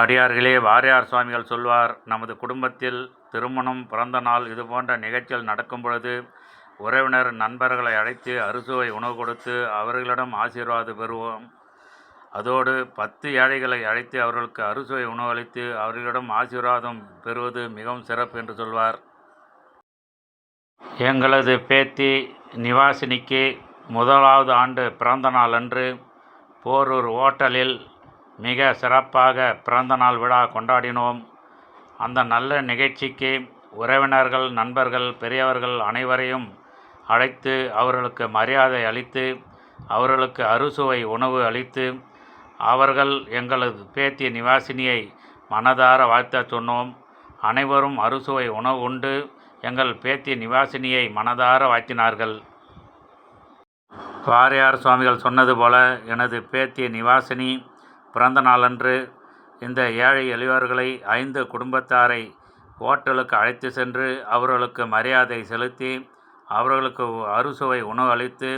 அடியார்களே வாரியார் சுவாமிகள் சொல்வார் நமது குடும்பத்தில் திருமணம் பிறந்தநாள் இதுபோன்ற நிகழ்ச்சிகள் நடக்கும் பொழுது உறவினர் நண்பர்களை அழைத்து அறுசுவை உணவு கொடுத்து அவர்களிடம் ஆசீர்வாதம் பெறுவோம். அதோடு பத்து ஏழைகளை அழைத்து அவர்களுக்கு அறுசுவை உணவு அளித்து அவர்களிடம் ஆசீர்வாதம் பெறுவது மிகவும் சிறப்பு என்று சொல்வார். எங்களது பேத்தி நிவாசினிக்கு முதலாவது ஆண்டு பிறந்தநாள் அன்று போரூர் ஓட்டலில் மிக சிறப்பாக பிறந்தநாள் விழா கொண்டாடினோம். அந்த நல்ல நிகழ்ச்சிக்கு உறவினர்கள் நண்பர்கள் பெரியவர்கள் அனைவரையும் அழைத்து அவர்களுக்கு மரியாதை அளித்து அவர்களுக்கு அறுசுவை உணவு அளித்து அவர்கள் எங்களது பேத்தி நிவாசினியை மனதார வாழ்த்த சொன்னோம். அனைவரும் அறுசுவை உணவு உண்டு எங்கள் பேத்தி நிவாசினியை மனதார வாழ்த்தினார்கள். வாரியார் சுவாமிகள் சொன்னது போல எனது பேத்தி நிவாசினி பிறந்த நாளன்று இந்த ஏழை எளியவர்களை ஐந்து குடும்பத்தாரை ஓட்டலுக்கு அழைத்து சென்று அவர்களுக்கு மரியாதை செலுத்தி அவர்களுக்கு அறுசுவை உணவு அளித்து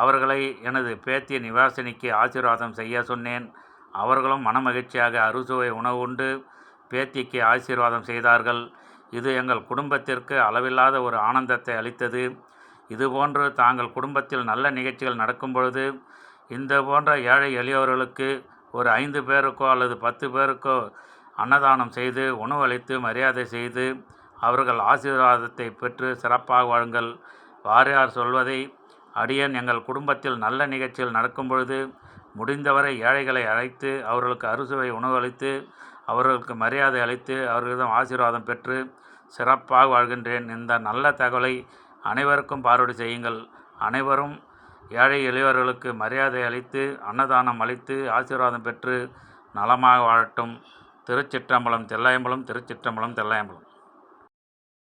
அவர்களை எனது பேத்தி நிவாசினிக்கு ஆசீர்வாதம் செய்ய சொன்னேன். அவர்களும் மனமகிழ்ச்சியாக அறுசுவை உணவு உண்டு பேத்திக்கு ஆசீர்வாதம் செய்தார்கள். இது எங்கள் குடும்பத்திற்கு அளவில்லாத ஒரு ஆனந்தத்தை அளித்தது. இதுபோன்று தாங்கள் குடும்பத்தில் நல்ல நிகழ்ச்சிகள் நடக்கும் பொழுது இந்த போன்ற ஏழை எளியவர்களுக்கு ஒரு ஐந்து பேருக்கோ அல்லது பத்து பேருக்கோ அன்னதானம் செய்து உணவளித்து மரியாதை செய்து அவர்கள் ஆசீர்வாதத்தை பெற்று சிறப்பாக வாழுங்கள். வாரியார் சொல்வதை அடியேன் எங்கள் குடும்பத்தில் நல்ல நிகழ்ச்சியில் நடக்கும் பொழுது முடிந்தவரை ஏழைகளை அழைத்து அவர்களுக்கு அறுசுவை உணவு அளித்து அவர்களுக்கு மரியாதை அளித்து அவர்களிடம் ஆசீர்வாதம் பெற்று சிறப்பாக வாழ்கின்றேன். இந்த நல்ல தகவலை அனைவருக்கும் பார்வடி செய்யுங்கள். அனைவரும் ஏழை எளியவர்களுக்கு மரியாதை அளித்து அன்னதானம் அளித்து ஆசீர்வாதம் பெற்று நலமாக வாழட்டும். திருச்சிற்றம்பலம் தில்லையம்பலம் திருச்சிற்றம்பலம் தில்லையம்பலம்